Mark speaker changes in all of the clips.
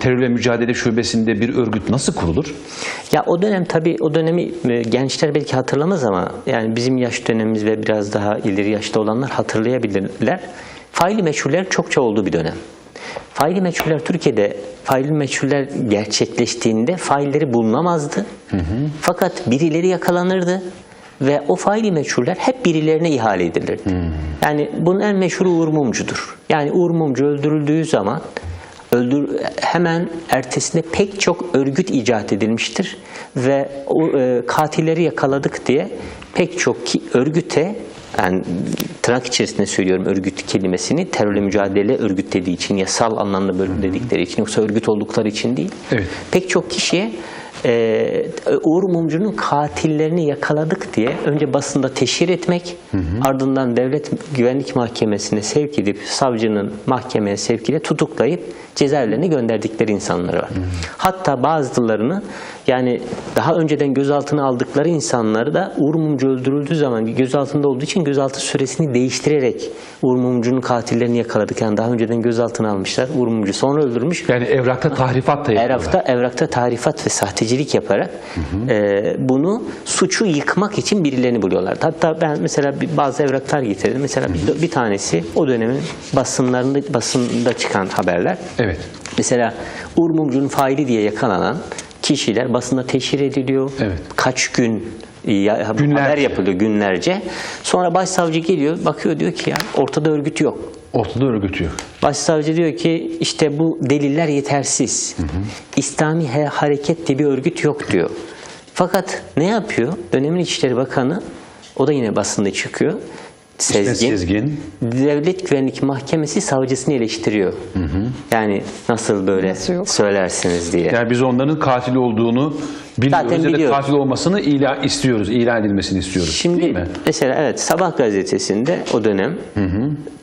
Speaker 1: Terörle mücadele şubesinde bir örgüt nasıl kurulur?
Speaker 2: Ya o dönem tabii o dönemi e, gençler belki hatırlamaz ama yani bizim yaş dönemimiz ve biraz daha ileri yaşta olanlar hatırlayabilirler. Faili meçhuller çokça olduğu bir dönem. Faili meçhuller Türkiye'de faili meçhuller gerçekleştiğinde failleri bulunamazdı. Fakat birileri yakalanırdı ve o faili meçhuller hep birilerine ihale edilirdi. Yani bunun en meşhuru Uğur Mumcu'dur. Yani Uğur Mumcu öldürüldüğü zaman öldür hemen ertesinde pek çok örgüt icat edilmiştir ve o e, katilleri yakaladık diye pek çok ki, örgüte yani tırnak içerisinde söylüyorum örgüt kelimesini terörle mücadele örgüt dediği için yasal anlamda bölüm dedikleri için yoksa örgüt oldukları için değil.
Speaker 1: Evet.
Speaker 2: Pek çok kişiye e, Uğur Mumcu'nun katillerini yakaladık diye önce basında teşhir etmek, ardından devlet güvenlik mahkemesine sevk edip savcının mahkemeye sevkiyle tutuklayıp cezaevlerine gönderdikleri insanlar var. Hatta bazılarını yani daha önceden gözaltına aldıkları insanları da Uğur Mumcu öldürüldüğü zaman gözaltında olduğu için gözaltı süresini değiştirerek Uğur Mumcu'nun katillerini yakaladık. Yani daha önceden gözaltına almışlar. Uğur Mumcu sonra öldürmüş.
Speaker 1: Yani evrakta tahrifat da yapıyorlar.
Speaker 2: Evrakta, evrakta tarifat ve sahtecilik yaparak e, bunu suçu yıkmak için birilerini buluyorlar. Hatta ben mesela bazı evraklar getirdim. Mesela bir, bir tanesi o dönemin basınlarında basında çıkan haberler.
Speaker 1: Evet.
Speaker 2: Mesela Uğur Mumcu'nun faili diye yakalanan kişiler basında teşhir ediliyor.
Speaker 1: Evet.
Speaker 2: Kaç gün ya, haber
Speaker 1: Günlerce.
Speaker 2: yapılıyor günlerce. Sonra başsavcı geliyor bakıyor diyor ki ya ortada örgüt yok.
Speaker 1: Ortada örgütü yok.
Speaker 2: Başsavcı diyor ki işte bu deliller yetersiz. İslami He- Hareket diye bir örgüt yok diyor. Fakat ne yapıyor? Dönemin İçişleri Bakanı o da yine basında çıkıyor. Sezgin,
Speaker 1: Sezgin.
Speaker 2: Devlet Güvenlik Mahkemesi savcısını eleştiriyor. Yani nasıl böyle
Speaker 3: Nasıl yok?
Speaker 2: söylersiniz diye.
Speaker 1: Yani biz onların katil olduğunu biliyoruz
Speaker 2: Zaten
Speaker 1: ya da
Speaker 2: biliyoruz.
Speaker 1: katil olmasını ilan istiyoruz, ilan edilmesini istiyoruz.
Speaker 2: Şimdi
Speaker 1: değil mi?
Speaker 2: mesela evet Sabah gazetesinde o dönem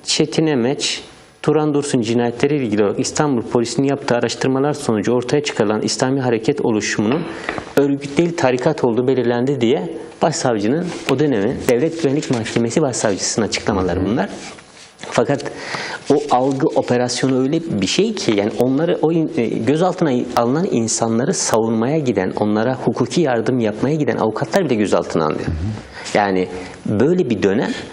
Speaker 2: Çetin Emeç Turan Dursun cinayetleriyle ilgili olarak İstanbul polisinin yaptığı araştırmalar sonucu ortaya çıkarılan İslami hareket oluşumunun örgüt değil tarikat olduğu belirlendi diye başsavcının o dönemin Devlet Güvenlik Mahkemesi başsavcısının açıklamaları bunlar. Fakat o algı operasyonu öyle bir şey ki yani onları o e, gözaltına alınan insanları savunmaya giden, onlara hukuki yardım yapmaya giden avukatlar bile gözaltına alınıyor. Yani böyle bir dönem